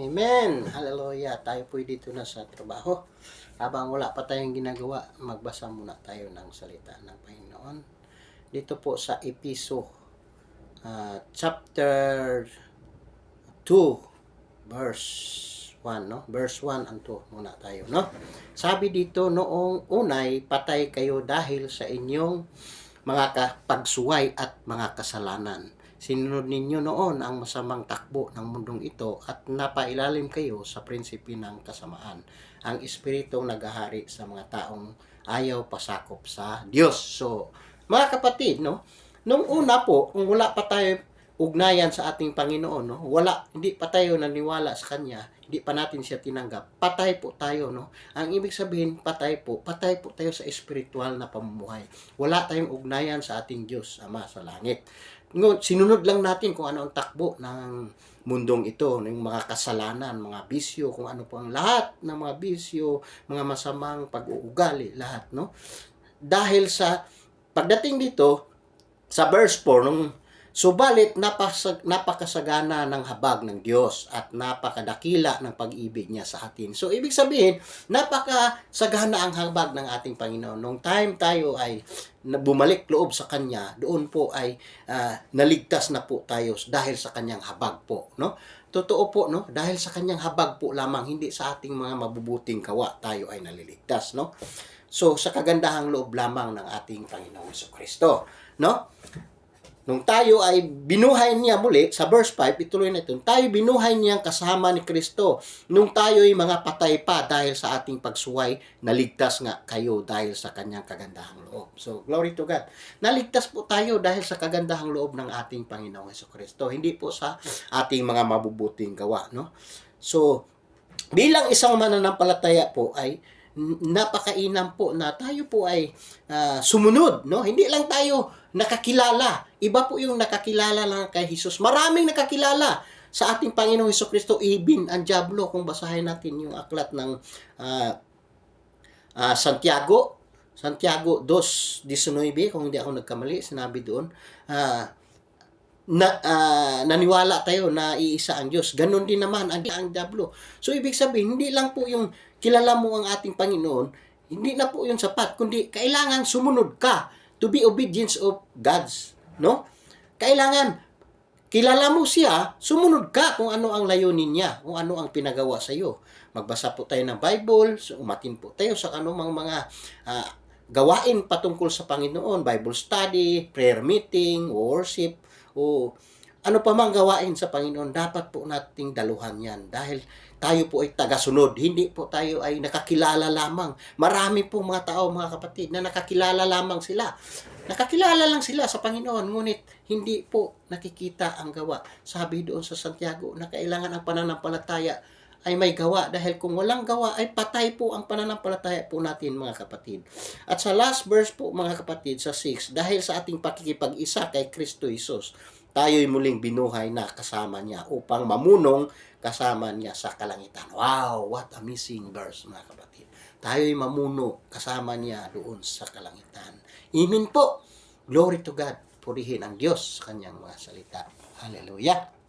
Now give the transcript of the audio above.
Amen. Hallelujah. Tayo po dito na sa trabaho. Habang wala pa tayong ginagawa, magbasa muna tayo ng salita ng Panginoon. Dito po sa Episo ah, chapter 2 verse 1, no? Verse 1 and 2 muna tayo, no? Sabi dito, noong unay, patay kayo dahil sa inyong mga pagsuway at mga kasalanan. Sinunod ninyo noon ang masamang takbo ng mundong ito at napailalim kayo sa prinsipi ng kasamaan. Ang espiritong nagahari sa mga taong ayaw pasakop sa Diyos. So, mga kapatid, no? Nung una po, kung wala pa tayo ugnayan sa ating Panginoon, no? Wala, hindi pa tayo naniwala sa Kanya, hindi pa natin siya tinanggap. Patay po tayo, no? Ang ibig sabihin, patay po, patay po tayo sa espiritual na pamumuhay. Wala tayong ugnayan sa ating Diyos, Ama sa langit. Sinunod lang natin kung ano ang takbo ng mundong ito, ng mga kasalanan, mga bisyo, kung ano po ang lahat ng mga bisyo, mga masamang pag-uugali, lahat, no? Dahil sa pagdating dito, sa verse 4, nung Subalit napasag, napakasagana ng habag ng Diyos at napakadakila ng pag-ibig niya sa atin. So ibig sabihin, napakasagana ang habag ng ating Panginoon. Nung time tayo ay bumalik loob sa Kanya, doon po ay ah, naligtas na po tayo dahil sa Kanyang habag po. No? Totoo po, no? dahil sa Kanyang habag po lamang, hindi sa ating mga mabubuting kawa, tayo ay naliligtas. No? So, sa kagandahang loob lamang ng ating Panginoong Kristo. No? Nung tayo ay binuhay niya muli, sa verse 5, ituloy na ito, tayo binuhay niya kasama ni Kristo. Nung tayo ay mga patay pa dahil sa ating pagsuway, naligtas nga kayo dahil sa kanyang kagandahang loob. So, glory to God. Naligtas po tayo dahil sa kagandahang loob ng ating Panginoong Heso Kristo. Hindi po sa ating mga mabubuting gawa. No? So, bilang isang mananampalataya po ay napakainam po na tayo po ay ah, sumunod, no? Hindi lang tayo nakakilala. Iba po yung nakakilala lang kay Jesus. Maraming nakakilala sa ating Panginoong Hesus Kristo, even ang Diablo kung basahin natin yung aklat ng ah, ah, Santiago, Santiago 2:19 kung hindi ako nagkamali, sinabi doon, ah, na ah, naniwala tayo na iisa ang Diyos. Ganon din naman ang, ang Diablo. So ibig sabihin, hindi lang po yung kilala mo ang ating Panginoon, hindi na po yung sapat, kundi kailangan sumunod ka to be obedience of God's, no? Kailangan kilala mo siya, sumunod ka kung ano ang layunin niya, kung ano ang pinagawa sa iyo. Magbasa po tayo ng Bible, so umatin po tayo sa anumang mga ah, gawain patungkol sa Panginoon, Bible study, prayer meeting, worship, o ano pa mang gawain sa Panginoon, dapat po nating daluhan yan dahil tayo po ay tagasunod. Hindi po tayo ay nakakilala lamang. Marami po mga tao, mga kapatid, na nakakilala lamang sila. Nakakilala lang sila sa Panginoon, ngunit hindi po nakikita ang gawa. Sabi doon sa Santiago na kailangan ang pananampalataya ay may gawa dahil kung walang gawa ay patay po ang pananampalataya po natin mga kapatid. At sa last verse po mga kapatid sa 6, dahil sa ating pakikipag-isa kay Kristo Jesus, tayo'y muling binuhay na kasama niya upang mamunong kasama niya sa kalangitan. Wow, what amazing verse mga kapatid. Tayo'y mamuno kasama niya doon sa kalangitan. Amen po. Glory to God. Purihin ang Diyos sa kanyang mga salita. Hallelujah.